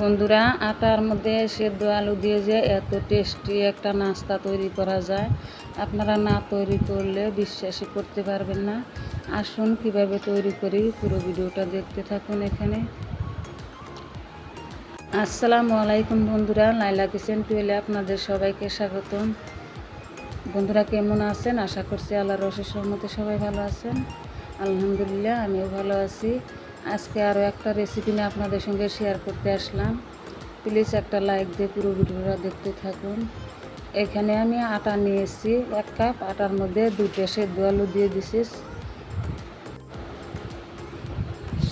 বন্ধুরা, আটার মধ্যে সেদ্ধ আলু দিয়ে যে এত টেস্টি একটা নাস্তা তৈরি করা যায়, আপনারা না তৈরি করলে বিশ্বাসই করতে পারবেন না। আসুন কীভাবে তৈরি করি, পুরো ভিডিওটা দেখতে থাকুন এখানে। আসসালামু আলাইকুম বন্ধুরা লাইলা কিচেন টুয়েলে আপনাদের সবাইকে স্বাগতম। বন্ধুরা, কেমন আছেন? আশা করছি আল্লাহর রসের সহমতে সবাই ভালো আছেন। আলহামদুলিল্লাহ, আমিও ভালো আছি। আজকে আরও একটা রেসিপি নিয়ে আপনাদের সঙ্গে শেয়ার করতে আসলাম। প্লিজ একটা লাইক দিয়ে পুরো ভিডিওটা দেখতে থাকুন। এখানে আমি আটা নিয়েছি এক কাপ আটার মধ্যে দুটো সেদ্ধ আলু দিয়ে দিছি।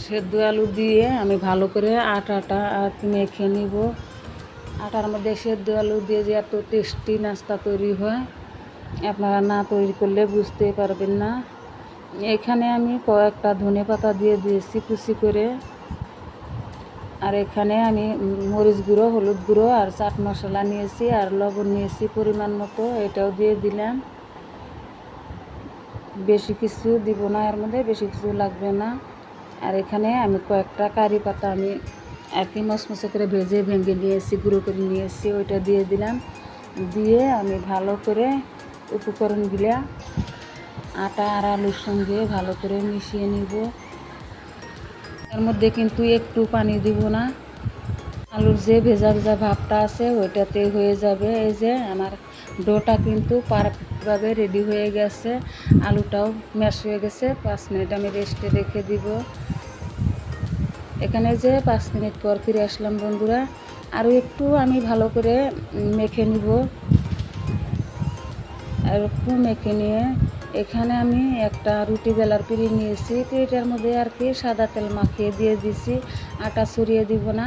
সেদ্ধ আলু দিয়ে আমি ভালো করে আটাটা আর মেখে নিব। আটার মধ্যে সেদ্ধ আলু দিয়ে যে এত টেস্টি নাস্তা তৈরি হয়, আপনারা না তৈরি করলে বুঝতেই পারবেন না। এখানে আমি কয়েকটা ধনে পাতা দিয়ে দিয়েছি কুচি করে। আর এখানে আমি মরিচ গুঁড়ো, হলুদ গুঁড়ো আর চাট মশলা নিয়েছি আর লবণ নিয়েছি পরিমাণ মতো, এটাও দিয়ে দিলাম। বেশি কিছু দিব না, এর মধ্যে বেশি কিছু লাগবে না। আর এখানে আমি কয়েকটা কারি পাতা আমি কি মশমশে করে ভেজে ভেঙে নিয়েছি, গুঁড়ো করে নিয়েছি, ওইটা দিয়ে দিলাম। দিয়ে আমি ভালো করে উপকরণগুলা আটা আর আলুর সঙ্গে ভালো করে মিশিয়ে নিব। এর মধ্যে কিন্তু একটু পানি দিব না। আলুর যে ভেজা ভেজা ভাবটা আছে, ওইটাতে হয়ে যাবে। এই যে আমার ডোটা কিন্তু পারফেক্টভাবে রেডি হয়ে গেছে। আলুটাও ম্যাশ হয়ে গেছে। পাঁচ মিনিট আমি রেস্টে রেখে দিব। এখানে যে পাঁচ মিনিট পর ফিরে আসলাম বন্ধুরা, আরও একটু আমি ভালো করে মেখে নিব। আর একটু মেখে নিয়ে এখানে আমি একটা রুটি বেলার পিড়ি নিয়েছি। পিড়িটার মধ্যে আর কি সাদা তেল মাখিয়ে দিয়ে দিছি, আটা ছড়িয়ে দিব না।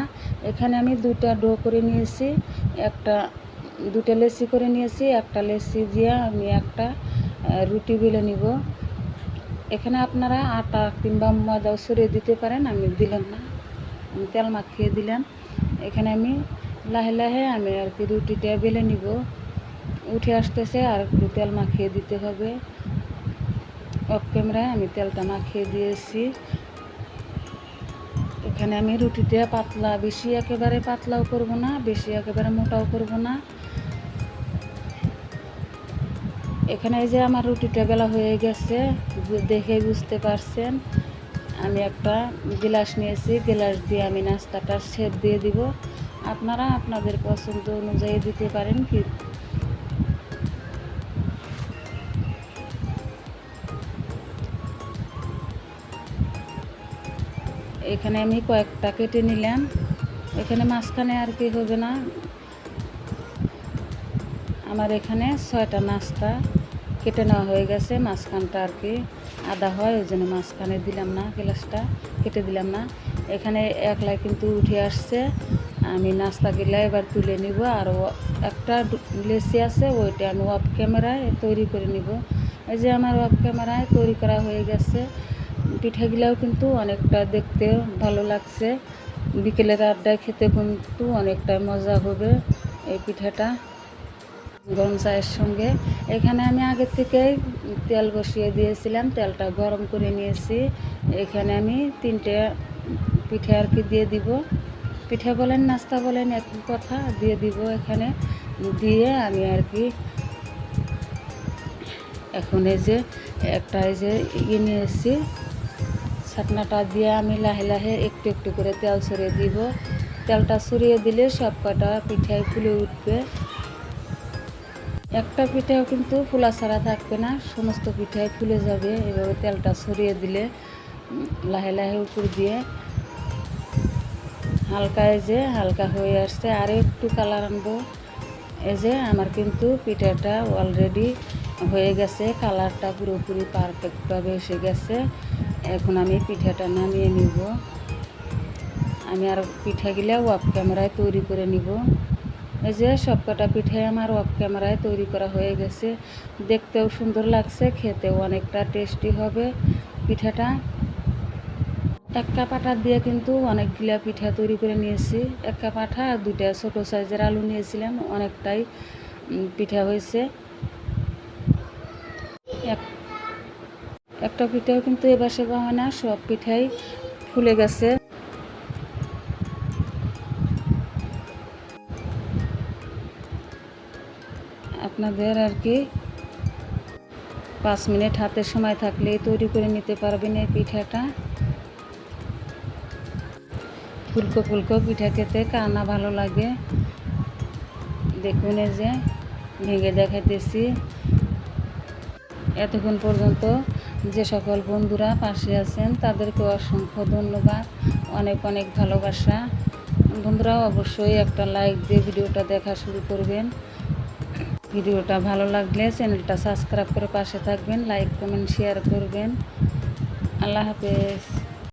এখানে আমি দুটা ডো করে নিয়েছি, একটা দুটো লেসি করে নিয়েছি, একটা লেসি দিয়ে আমি একটা রুটি বেলে নিব। এখানে আপনারা আটা কিংবা ময়দাও ছড়িয়ে দিতে পারেন, আমি দিলাম না। আমি তেল মাখিয়ে দিলাম। এখানে আমি লাহে লাহে আমি আর কি রুটিটা বেলে নিব। উঠে আসতেছে আর একটু তেল মাখিয়ে দিতে হবে। অফ ক্যামেরায় আমি তেলটা মাখিয়ে দিয়েছি। এখানে আমি রুটিটা পাতলা, বেশি একেবারে পাতলাও করব না, বেশি একেবারে মোটাও করব না। এখানে এই যে আমার রুটিটা বেলা হয়ে গেছে দেখে বুঝতে পারছেন, আমি একটা গ্লাস নিয়েছি, গ্লাস দিয়ে আমি নাস্তাটা শেপ দিয়ে দিব। আপনারা আপনাদের পছন্দ অনুযায়ী দিতে পারেন, কি এখানে আমি কয়েকটা কেটে নিলাম। এখানে মাঝখানে আর কি হবে না। আমার এখানে ছয়টা নাস্তা কেটে নেওয়া হয়ে গেছে। মাঝখানটা আর কি আদা হয়, ওই জন্য মাঝখানে দিলাম না, গ্লাসটা কেটে দিলাম না। এখানে একলাই কিন্তু উঠে আসছে। আমি নাস্তা নাস্তাগুলো এবার তুলে নিব। আর একটা লেসি আছে, ওইটা আমি অফ ক্যামেরায় তৈরি করে নিব। এই যে আমার অফ ক্যামেরায় তৈরি করা হয়ে গেছে। পিঠাগুলাও কিন্তু অনেকটা দেখতে ভালো লাগছে। বিকেলের আড্ডায় খেতে কিন্তু অনেকটা মজা হবে এই পিঠাটা গরম চায়ের সঙ্গে। এখানে আমি আগে থেকেই তেল বসিয়ে দিয়েছিলাম, তেলটা গরম করে নিয়েছি। এখানে আমি তিনটে পিঠে আর কি দিয়ে দিব। পিঠে বলেন, নাস্তা বলেন, এক কথা দিয়ে দিব এখানে। দিয়ে আমি আর কি এখন এই যে একটা এই যে ইয়ে নিয়েছি ছাটনাটা দিয়ে আমি লাহে লাহে একটু একটু করে তেল ছড়িয়ে দিব। তেলটা ছড়িয়ে দিলে সব কটা পিঠায় ফুলে উঠবে। একটা পিঠাও কিন্তু ফুলা ছাড়া থাকবে না, সমস্ত পিঠায় ফুলে যাবে। এভাবে তেলটা ছড়িয়ে দিলে লাহে লাহে উপর দিয়ে। হালকা এই যে, হালকা হয়ে আসছে। আরও একটু কালার আনব। এই যে, আমার কিন্তু পিঠাটা অলরেডি হয়ে গেছে। কালারটা পুরোপুরি পারফেক্টভাবে এসে গেছে। এখন আমি পিঠাটা নামিয়ে নিব। আমি আর পিঠাগুলো ওয়াপ ক্যামেরায় তৈরি করে নিব। এই যে সবকটা পিঠাই আমার ওয়াপ ক্যামেরায় তৈরি করা হয়ে গেছে। দেখতেও সুন্দর লাগছে, খেতেও অনেকটা টেস্টি হবে পিঠাটা। এক কাপ আটা দিয়ে কিন্তু অনেকগুলা পিঠা তৈরি করে নিয়েছি। এক কাপ আঠা আর দুইটা ছোটো সাইজের আলু নিয়েছিলাম, অনেকটাই পিঠা হয়েছে। এক একটা পিঠাও কিন্তু এবার সেবা হয় না, সব পিঠাই ফুলে গেছে। আপনাদের আর কি পাঁচ মিনিট হাতে সময় থাকলে তৈরি করে নিতে পারবেন এই পিঠাটা। ফুলকো ফুলকো পিঠা খেতে কার না ভালো লাগে। দেখুন এই যে, ভেঙে দেখাইতেছি। এতক্ষণ পর্যন্ত যে সকল বন্ধুরা পাশে আছেন তাদেরকে অসংখ্য ধন্যবাদ, অনেক অনেক ভালোবাসা। বন্ধুরাও অবশ্যই একটা লাইক দিয়ে ভিডিওটা দেখা শুরু করবেন। ভিডিওটা ভালো লাগলে চ্যানেলটা সাবস্ক্রাইব করে পাশে থাকবেন, লাইক, কমেন্ট, শেয়ার করবেন। আল্লাহ হাফেজ।